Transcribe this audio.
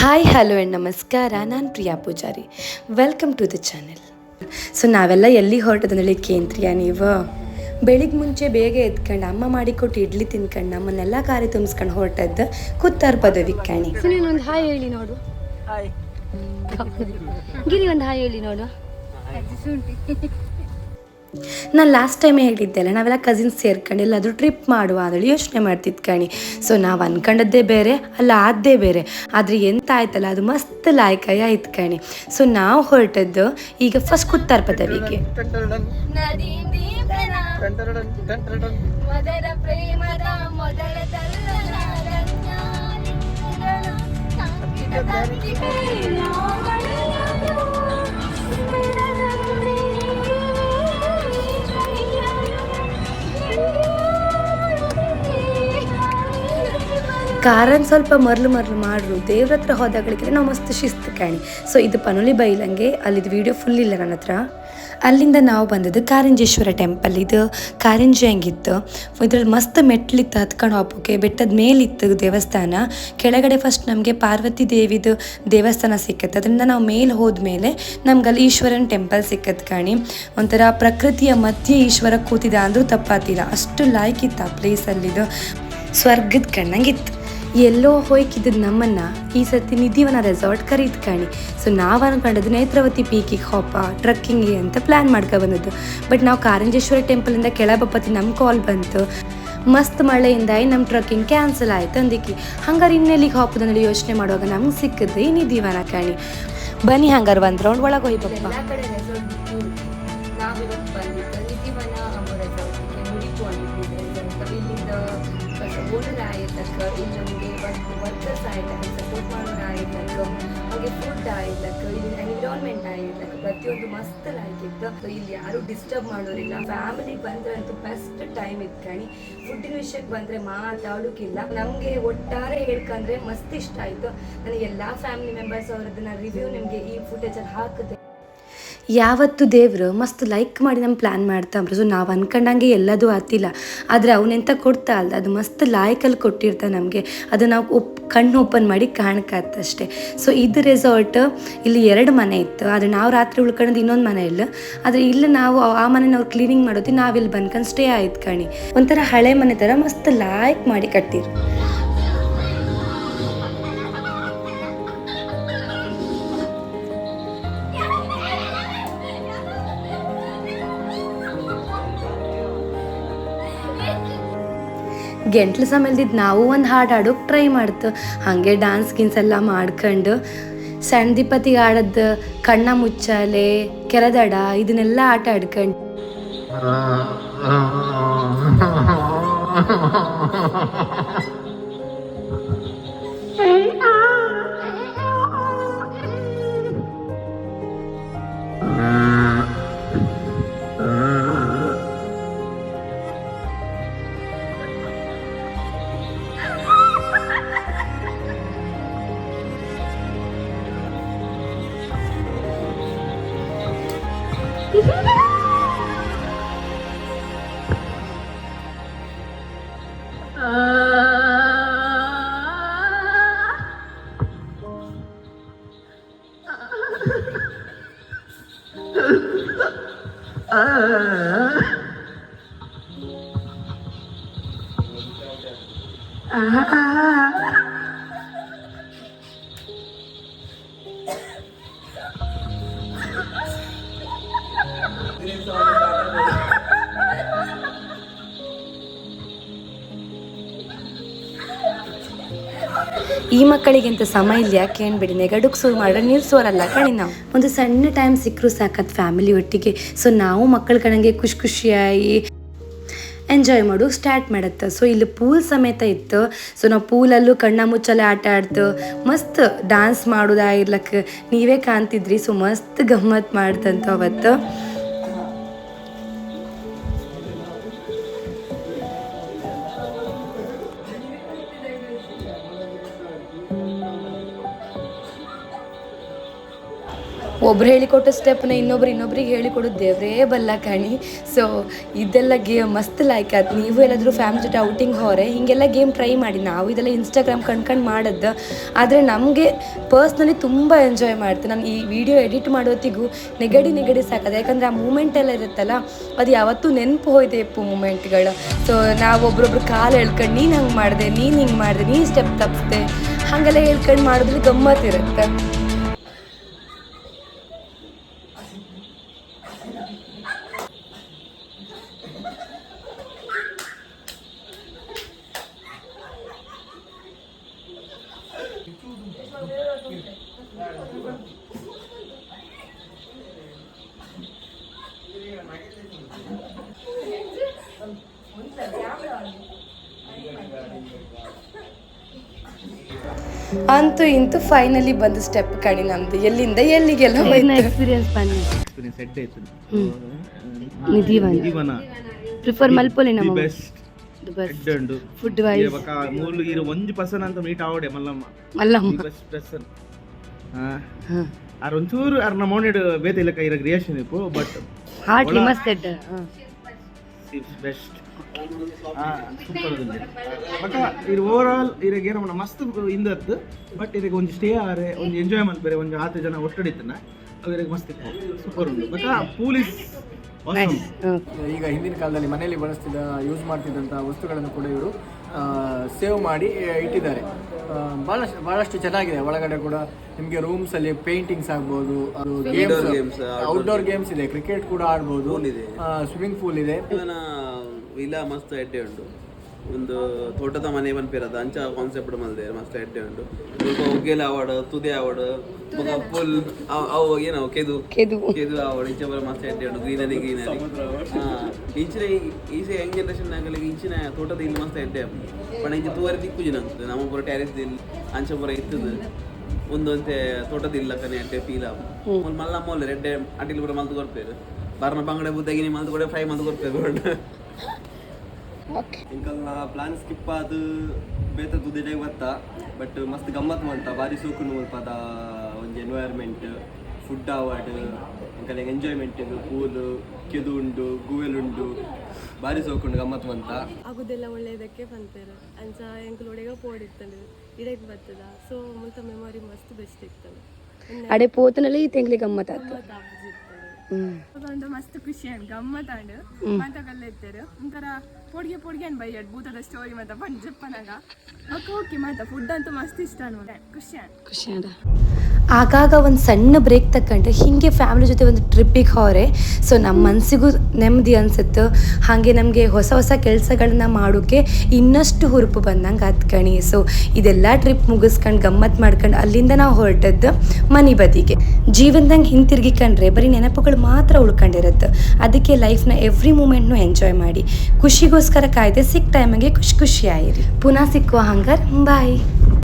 Hi hello and ನಮಸ್ಕಾರ. ನಾನು Priya Pujari. Welcome to the channel so ನಾವೆಲ್ಲ ಎಲ್ಲಿ ಹೊರಟದಂದ್ರೆ ಕೇಂದ್ರಿಯ ನೀವು? ಬೆಳಿಗ್ಗೆ ಮುಂಚೆ ಬೇಗ ಎದ್ಕೊಂಡು ಅಮ್ಮ ಮಾಡಿಕೊಟ್ಟು ಇಡ್ಲಿ ತಿನ್ಕೊಂಡು ನಮ್ಮನ್ನೆಲ್ಲ ಕಾರ್ಯ ತುಂಬಿಸ್ಕೊಂಡು ಹೊರಟದ್ದು ಕುತ್ತಾರ್ ಪದವಿ ಕಾಣಿ. ಒಂದು ಹಾಯ್ ಹೇಳಿ ನೋಡು. ಗಿರಿ ಒಂದು ಹಾಯ್ ಹೇಳಿ ನೋಡು. ನಾನು ಲಾಸ್ಟ್ ಟೈಮೇ ಹೇಳಿದ್ದೆಲ್ಲ ನಾವೆಲ್ಲ ಕಸಿನ್ಸ್ ಸೇರ್ಕೊಂಡು ಎಲ್ಲಾದರೂ ಟ್ರಿಪ್ ಮಾಡುವ ಅದರಲ್ಲಿ ಯೋಚನೆ ಮಾಡ್ತಿದ್ ಕಣಿ ಸೊ ನಾವು ಅನ್ಕೊಂಡದ್ದೇ ಬೇರೆ ಅಲ್ಲ ಆದ್ದೇ ಬೇರೆ ಆದರೆ ಎಂತ ಆಯ್ತಲ್ಲ ಅದು ಮಸ್ತ್ ಲಾಯ್ಕಾಯಿ ಆಯ್ತು ಕಣಿ ಸೊ ನಾವು ಹೊರಟದ್ದು ಈಗ ಫಸ್ಟ್ ಕುತ್ತಾರ್ ಪದವಿಗೆ ಮೊದಲ ಕಾರನ್ನು ಸ್ವಲ್ಪ ಮರಳು ಮರಳು ಮಾಡ್ರು. ದೇವ್ರ ಹತ್ರ ಹೋದಾಗಳಿಗೆ ನಾವು ಮಸ್ತ್ ಶಿಸ್ತು ಕಾಣಿ. ಸೊ ಇದು ಪನೋಲಿ ಬೈಲಂಗೆ ಅಲ್ಲಿದ್ದು ವಿಡಿಯೋ ಫುಲ್ ಇಲ್ಲ ನನ್ನ ಹತ್ರ. ಅಲ್ಲಿಂದ ನಾವು ಬಂದದ್ದು ಕಾರಂಜೇಶ್ವರ ಟೆಂಪಲ್ ಇದು. ಕಾರಂಜಿ ಹಂಗಿತ್ತು. ಇದ್ರಲ್ಲಿ ಮಸ್ತ್ ಮೆಟ್ಲಿತ್ತು, ಹತ್ಕೊಂಡು ಹೋಗೋಕೆ ಬೆಟ್ಟದ ಮೇಲಿತ್ತು ದೇವಸ್ಥಾನ. ಕೆಳಗಡೆ ಫಸ್ಟ್ ನಮಗೆ ಪಾರ್ವತಿ ದೇವಿದು ದೇವಸ್ಥಾನ ಸಿಕ್ಕತ್ತೆ. ಅದರಿಂದ ನಾವು ಮೇಲೆ ಹೋದ್ಮೇಲೆ ನಮ್ಗೆ ಅಲ್ಲಿ ಈಶ್ವರನ ಟೆಂಪಲ್ ಸಿಕ್ಕತ್ ಕಾಣಿ. ಒಂಥರ ಪ್ರಕೃತಿಯ ಮಧ್ಯೆ ಈಶ್ವರ ಕೂತಿದ ಅಂದ್ರೂ ತಪ್ಪಾತಿಲ್ಲ. ಅಷ್ಟು ಲಾಯ್ಕಿತ್ತು ಆ ಪ್ಲೇಸಲ್ಲಿದು ಸ್ವರ್ಗದ ಕಣ್ಣಂಗಿತ್ತು ಎಲ್ಲೋ ಹೋಯ್ಕಿದ್ದ ನಮ್ಮನ್ನ ಈ ಸತಿ ನಿಧಿವನ ರೆಸಾರ್ಟ್ ಕರೀತ್ ಕಾಣಿ. ಸೊ ನಾವು ಅನ್ಕೊಂಡದ್ದು ನೇತ್ರಾವತಿ ಪೀಕಿಗೆ ಹಾಪ ಟ್ರಕ್ಕಿಂಗ್ಗೆ ಅಂತ ಪ್ಲ್ಯಾನ್ ಮಾಡ್ಕೊ ಬಂದದ್ದು. ಬಟ್ ನಾವು ಕಾರಂಜೇಶ್ವರ ಟೆಂಪಲಿಂದ ಕೆಳಬಪ್ಪತಿ ನಮ್ಮ ಕಾಲ್ ಬಂತು. ಮಸ್ತ್ ಮಳೆಯಿಂದಾಗಿ ನಮ್ಮ ಟ್ರಕ್ಕಿಂಗ್ ಕ್ಯಾನ್ಸಲ್ ಆಯ್ತು ಅಂದಿಕ್ಕಿ ಹಂಗಾರೆ ಇನ್ನೆಲ್ಲಿಗೆ ಹೋಗೋದಂದ್ರೆ ಯೋಚನೆ ಮಾಡುವಾಗ ನಮ್ಗೆ ಸಿಕ್ಕದ್ದು ಈ ನಿಧಿವನ ಕಾಣಿ. ಬನ್ನಿ ಹಂಗಾರೆ ಒಂದು ರೌಂಡ್ ಒಳಗೆ ಹೋಯ್ಬಪ್ಪ ಇಲ್ಲಿಂದ ಓನರ್ ಆಯ್ತಕ್ಕ ಇಲ್ಲಿ ನಮಗೆ ವರ್ಕರ್ಸ್ ಆಯ್ತಕ್ಕ ಸಪೋರ್ಟ್ ಮಾಡೋರು ಆಯ್ತಕ್ಕ ಹಾಗೆ ಫುಡ್ ಆಯ್ತಕ್ಕ ಇಲ್ಲಿ ಎನ್ವಿರಾನ್ಮೆಂಟ್ ಆಯ್ತಕ್ಕ ಪ್ರತಿಯೊಂದು ಮಸ್ತ್ ಆಗಿತ್ತು. ಇಲ್ಲಿ ಯಾರು ಡಿಸ್ಟರ್ಬ್ ಮಾಡೋರಿಲ್ಲ. ಫ್ಯಾಮಿಲಿ ಬಂದ್ರೆ ಅಂತೂ ಬೆಸ್ಟ್ ಟೈಮ್ ಕಣಿ. ಫುಡ್ಡಿನ ವಿಷಯಕ್ಕೆ ಬಂದ್ರೆ ಮಾತಾಡೋಕ್ಕಿಲ್ಲ ನಮಗೆ ಒಟ್ಟಾರೆ ಹೇಳ್ಕಂದ್ರೆ ಮಸ್ತ್ ಇಷ್ಟ ಆಯ್ತು. ನನಗೆ ಎಲ್ಲಾ ಫ್ಯಾಮಿಲಿ ಮೆಂಬರ್ಸ್ ಅವರದ್ದು, ನಾನು ರಿವ್ಯೂ ನಿಮಗೆ ಈ ಫುಟೇಜಲ್ಲಿ ಹಾಕಿದೆ. ಯಾವತ್ತು ದೇವ್ರು ಮಸ್ತ್ ಲೈಕ್ ಮಾಡಿ ನಮ್ಮ ಪ್ಲ್ಯಾನ್ ಮಾಡ್ತಾಂಬ್ರು ಸೊ ನಾವು ಅನ್ಕೊಂಡಂಗೆ ಎಲ್ಲದೂ ಆತಿಲ್ಲ ಆದರೆ ಅವನೆಂತ ಕೊಡ್ತಾ ಅಲ್ದ, ಅದು ಮಸ್ತ್ ಲಾಯ್ಕಲ್ಲಿ ಕೊಟ್ಟಿರ್ತಾನೆ ನಮಗೆ. ಅದು ನಾವು ಒಪ್, ಕಣ್ಣು ಓಪನ್ ಮಾಡಿ ಕಾಣಕತ್ತಷ್ಟೇ ಸೊ ಇದು ರೆಸಾರ್ಟ್ ಇಲ್ಲಿ ಎರಡು ಮನೆ ಇತ್ತು. ಆದರೆ ನಾವು ರಾತ್ರಿ ಉಳ್ಕೊಳ್ಳೋದು ಇನ್ನೊಂದು ಮನೆ ಇಲ್ಲ. ಆದರೆ ಇಲ್ಲಿ ನಾವು ಆ ಮನೆ ನಾವು ಕ್ಲೀನಿಂಗ್ ಮಾಡೋದು ನಾವಿಲ್ಲಿ ಬಂದ್ಕೊಂಡು ಸ್ಟೇ ಆಯ್ತು ಕಣಿ. ಒಂಥರ ಹಳೆ ಮನೆ ಥರ ಮಸ್ತ್ ಲಾಯ್ಕ್ ಮಾಡಿ ಕಟ್ಟಿರು. ಗೆಂಟ್ಲು ಸಮೇಲ್ದಿದ್ದು ನಾವು ಒಂದು ಹಾಡು ಹಾಡೋಕೆ ಟ್ರೈ ಮಾಡ್ತು. ಹಾಗೆ ಡಾನ್ಸ್ ಗಿನ್ಸ್ ಎಲ್ಲ ಮಾಡ್ಕೊಂಡು ಸಣ್ಣ ದೀಪತಿಗೆ ಆಡದ್ದು ಕಣ್ಣ ಮುಚ್ಚಾಲೆ, ಕೆರದಡ, ಇದನ್ನೆಲ್ಲ ಆಟ ಆಡ್ಕೊಂಡು. à, à. ಈ ಮಕ್ಕಳಿಗೆಂತ ಸಮಯ ಇಲ್ಲ. ಯಾಕೆ ಏನ್ಬಿಡಿ ನೆಗಡುಕ್ ಶುರು ಮಾಡ್ರೆ ಸೋರಲ್ಲ ಕಣಿ ನಾವು. ಒಂದು ಸಣ್ಣ ಟೈಮ್ ಸಿಕ್ಕರು ಸಾಕತ್ ಫ್ಯಾಮಿಲಿ ಒಟ್ಟಿಗೆ. ಸೊ ನಾವು ಮಕ್ಕಳು ಕಣಂಗೆ ಖುಷಿ ಖುಷಿಯಾಗಿ ಎಂಜಾಯ್ ಮಾಡು ಸ್ಟಾರ್ಟ್ ಮಾಡತ್ತೆ. ಸೊ ಇಲ್ಲಿ ಪೂಲ್ ಸಮೇತ ಇತ್ತು. ಸೊ ನಾವು ಪೂಲಲ್ಲೂ ಕಣ್ಣ ಮುಚ್ಚಲೆ ಆಟ ಆಡ್ತು. ಮಸ್ತ್ ಡಾನ್ಸ್ ಮಾಡೋದಾಗಿರ್ಲಕ್ಕ ನೀವೇ ಕಾಣ್ತಿದ್ರಿ. ಸೊ ಮಸ್ತ್ ಗಮ್ಮತ್ ಮಾಡ್ತಂತ ಅವತ್ತು. ಒಬ್ರು ಹೇಳಿಕೊಟ್ಟ ಸ್ಟೆಪ್ನ ಇನ್ನೊಬ್ರು ಇನ್ನೊಬ್ರಿಗೆ ಹೇಳಿಕೊಡೋದು ದೇವ್ರೇ ಬಲ್ಲ ಕಾಣಿ. ಸೊ ಇದೆಲ್ಲ ಗೇಮ್ ಮಸ್ತ್ ಲೈಕ್ ಆಯ್ತು ನೀವು ಏನಾದರೂ ಫ್ಯಾಮಿಲಿ ಜೊತೆ ಔಟಿಂಗ್ ಹೋರೆ ಹೀಗೆಲ್ಲ ಗೇಮ್ ಟ್ರೈ ಮಾಡಿ. ನಾವು ಇದೆಲ್ಲ ಇನ್ಸ್ಟಾಗ್ರಾಮ್ ಕಣ್ಕಂಡು ಮಾಡದ್ದು ಆದರೆ ನಮಗೆ ಪರ್ಸ್ನಲಿ ತುಂಬ ಎಂಜಾಯ್ ಮಾಡ್ತೀನಿ ನಾನು ಈ ವಿಡಿಯೋ ಎಡಿಟ್ ಮಾಡೋತ್ತಿಗೂ ನೆಗಡಿ ನೆಗಡಿ ಸಾಕದು. ಯಾಕಂದರೆ ಆ ಮೂಮೆಂಟ್ ಎಲ್ಲ ಇರುತ್ತಲ್ಲ, ಅದು ಯಾವತ್ತೂ ನೆನಪು ಹೋಯ್ದೆ ಇಪ್ಪು ಮೂಮೆಂಟ್ಗಳು ಸೊ ನಾವು ಒಬ್ರೊಬ್ರು ಕಾಲು ಹೇಳ್ಕೊಂಡು ನೀನು ಹಂಗೆ ಮಾಡಿದೆ, ನೀನು ಹಿಂಗೆ ಮಾಡಿದೆ, ನೀನು ಸ್ಟೆಪ್ ತಪ್ಪಿಸ್ದೆ ಹಾಗೆಲ್ಲ ಹೇಳ್ಕೊಂಡು ಮಾಡಿದ್ರೆ ಗಮ್ಮತ್ತಿರುತ್ತೆ ಅಂತೂ ಇಂತೂ ಫೈನಲಿ ಬಂದು ಸ್ಟೆಪ್ ಕಣಿ ನಮ್ದು. ಎಲ್ಲಿಂದ ಎಲ್ಲಿಗೆಲ್ಲ ಹೋಯ್ತು? ಎಕ್ಸ್ಪೀರಿಯನ್ಸ್ ಬನ್ನಿ. ಎಕ್ಸ್ಪೀರಿಯನ್ಸ್ ಎಡ್ಡೆ ಆಯ್ತು ನಿಧಿವನ. ಜೀವನ ಪ್ರಿಫರ್ ಮಲ್ಪೊಲಿ ದಿ ನಮ್ಮ ಬೆಸ್ಟ್ ಎಡ್ಡೆ ಉಂಡು ಫುಡ್ ವೈಸ್ ಇವಾಗ ಮೂಲು ಇರು ಒಂಜಿ ಪರ್ಸನ್ ಅಂತ meet ಆವಡೆ Mallamma. Mallamma. The best person R ಒಂಚೂರು ಆರ್ ನಮ್ಮ ಮೌಂಡೆಡ್ ಬೇತೆ ಇಲ್ಲಕ ಇರ ರಿಯಾಕ್ಷನ್ ಇಪ್ಪು ಬಟ್ ಹಾರ್ಟ್ಲಿ ಮಸ್ತ್ ಎಡ್ಡ ಬೆಸ್ಟ್ ಸೂಪರ್ ಬಟ್ ಇದು ಓವರ್ ಆಲ್ ಇರಗ ಏನೋ ನಮ್ಮ ಮಸ್ತ್ ಇಂದತ್ತು ಬಟ್ ಇದಕ್ಕೆ ಒಂದು ಸ್ಟೇ ಆರೆ ಒಂದು ಎಂಜಾಯ್ಮೆಂಟ್ ಬೇರೆ ಒಂದು ಆತ ಜನ ಒಟ್ಟಡಿತ್ತನ ಅವು ಇರಗ ಮಸ್ತ್ ಇತ್ತು. ಸೂಪರ್ ಉಂಟು. ಬಟ್ ಪೊಲೀಸ್ ಈಗ ಹಿಂದಿನ ಕಾಲದಲ್ಲಿ ಮನೆಯಲ್ಲಿ ಬಳಸ್ತಿದ್ದ ಯೂಸ್ ಮಾಡ್ತಿದ್ದಂಥ ವಸ್ತುಗಳನ್ನು ಕೂಡ ಇವರು ಸೇವ್ ಮಾಡಿ ಇಟ್ಟಿದ್ದಾರೆ. ಭಾಳಷ್ಟು ಬಹಳಷ್ಟು ಬಹಳಷ್ಟು ಚೆನ್ನಾಗಿದೆ. ಒಳಗಡೆ ಕೂಡ ನಿಮಗೆ ರೂಮ್ಸಲ್ಲಿ ಪೇಂಟಿಂಗ್ಸ್ ಆಗ್ಬೋದು ಅದು ಗೇಮ್ಸ್ ಔಟ್ಡೋರ್ ಗೇಮ್ಸ್ ಇದೆ. ಕ್ರಿಕೆಟ್ ಕೂಡ ಆಡ್ಬೋದು. ಸ್ವಿಮ್ಮಿಂಗ್ ಪೂಲ್ ಇದೆ. ಇಲ್ಲ ಮಸ್ತ್ ಎಡ್ಡೆ ಉಂಟು. ಒಂದು ತೋಟದ ಮನೆ ಬನ್ಪಿರೋದು ಅಂಚ ಕಾನ್ಸೆಪ್ಟ್ ಮಲ್ದೆ ಮಸ್ತ್ ಎಡ್ಡೆ ಉಂಟು. ಸ್ವಲ್ಪ ಒಗ್ಗೆಲ ಆವಡ್ ತುದೆ ಆವಡ್ ಮುಗ ಫುಲ್ ಅವು ಏನವು ಕೆದು. ಕೆದು. ಕೆದು ಆವಡ್ ಇಂಚ ಬರ ಮಸ್ತ್ ಎಡ್ಡೆ ಉಂಟು. Greenery greenery. ಇಂಚಿನ ಈಚೆ ಯಂಗ್ ಜನರೇಷನ್ ಆಗಲಿ ಇಂಚಿನ ತೋಟದ ಇಲ್ಲಿ ಮಸ್ತ್ ಎಡ್ಡೆ ಪಣ ಇಂಚ ತೂವರೆ ತಿಕ್ಕು ಜನ ನಮ್ಮ ಪೂರ ಟ್ಯಾರಿಸ್ ದಿಲ್ ಅಂಚ ಪೂರ ಇತ್ತದು ಒಂದು ಅಂತೆ ತೋಟದ ಇಲ್ಲ ಕನೆ ಅಡ್ಡೆ ಫೀಲ್ ಆಗ ಮಲ್ಲ ಮೋಲ್ ರೆಡ್ಡೆ ಅಡ್ಡಿಲ್ ಪೂರ ಮಲ್ತು ಕೊಡ್ತೇವೆ. ಬರ್ನ ಬಂಗಡೆ ಬುದ್ದಾಗಿನಿ ಮಲ್ತು ಕೊಡೆ ಫ್ರೈ ಮಲ್ತು ಇಂಕಲ್ನ ಪ್ಲಾನ್ ಸ್ಕಿಪ್ ಆದ್ ಬೇತ ತುದಿಡೆ ಬತ್ತ ಬಟ್ ಮಸ್ತ್ ಗಮ್ಮತ್ ಮಂತ ಬಾರಿ ಸೋಕುನು ಮುಲ್ಪದ ಒಂಜಿ ಎನ್ವೈರ್ಮೆಂಟ್ ಫುಡ್ ಅವಾರ್ಡ್ ಇಂಕಲ್ ಎಂಜಾಯ್ಮೆಂಟ್ ಪೂಲ್ ಕೆದು ಉಂಡು ಗೂವೆಲ್ ಉಂಡು ಬಾರಿ ಸೋಕುಂಡು ಗಮ್ಮತ್ ಮಂತ ಆಗುದೆಲ್ಲ ಒಳ್ಳೆಯದಕ್ಕೆ ಬಂತಾರೆ. ಅಂಚ ಎಂಕುಲೊಡೆಗ ಪೋಡಿತ್ತಂಡು ಇಡಕ್ಕೆ ಬರ್ತದ ಸೊ ಮುಲ್ತ ಮೆಮೊರಿ ಮಸ್ತ್ ಬೆಸ್ಟ್ ಇರ್ತದೆ ಅಡೆ ಪೋತನಲ್ಲಿ ತೆಂಗ್ಲಿ ಗಮ್ಮತ್ ಆಗ್ತದೆ ಮಸ್ತ್ ಖುಷಿ ಗಮ್ಮತ್ ಅಂಡ್ ಮಾತಾಗಲ್ಲ ಇರ್ತಾರೆ ಒಂಥರ ಪೊಡ್ಗೆ ಪೊಡ್ಗೆ ಅನ್ ಬೈ ಭೂತದ ಸ್ಟೋರಿ ಮತ್ತೆ ಬಂದ್ ಜಪ್ಪನಾಗ ಓಕೆ ಓಕೆ ಮಾತ ಫುಡ್ ಅಂತೂ ಮಸ್ತ್ ಇಷ್ಟ ನೋಡ ಖುಷಿ ಖುಷಿ ಅದ ಆಗಾಗ ಒಂದು ಸಣ್ಣ ಬ್ರೇಕ್ ತಕ್ಕಂಡ್ರೆ ಹಿಂಗೆ ಫ್ಯಾಮಿಲಿ ಜೊತೆ ಒಂದು ಟ್ರಿಪ್ಪಿಗೆ ಹೋರೆ ಸೊ ನಮ್ಮ ಮನಸ್ಸಿಗೂ ನೆಮ್ಮದಿ ಅನ್ಸುತ್ತೆ. ಹಾಗೆ ನಮಗೆ ಹೊಸ ಹೊಸ ಕೆಲಸಗಳನ್ನ ಮಾಡೋಕ್ಕೆ ಇನ್ನಷ್ಟು ಹುರುಪು ಬಂದಂಗೆ ಹತ್ಕಣಿ ಸೊ ಇದೆಲ್ಲ ಟ್ರಿಪ್ ಮುಗಿಸ್ಕೊಂಡು ಗಮ್ಮತ್ತು ಮಾಡ್ಕೊಂಡು ಅಲ್ಲಿಂದ ನಾವು ಹೊರಟದ್ದು ಮನೆ ಬದಿಗೆ. ಜೀವನದಂಗೆ ಹಿಂತಿರುಗಿ ಕಂಡ್ರೆ ಬರೀ ನೆನಪುಗಳು ಮಾತ್ರ ಉಳ್ಕೊಂಡಿರುತ್ತೆ. ಅದಕ್ಕೆ ಲೈಫ್ನ ಎವ್ರಿ ಮೂಮೆಂಟ್ನು ಎಂಜಾಯ್ ಮಾಡಿ. ಖುಷಿಗೋಸ್ಕರ ಕಾಯ್ದೆ ಸಿಕ್ಕ ಟೈಮಿಗೆ ಖುಷಿ ಖುಷಿಯಾಗಿರಿ ಪುನಃ ಸಿಕ್ಕುವ ಹಂಗಾರ್ ಬಾಯ್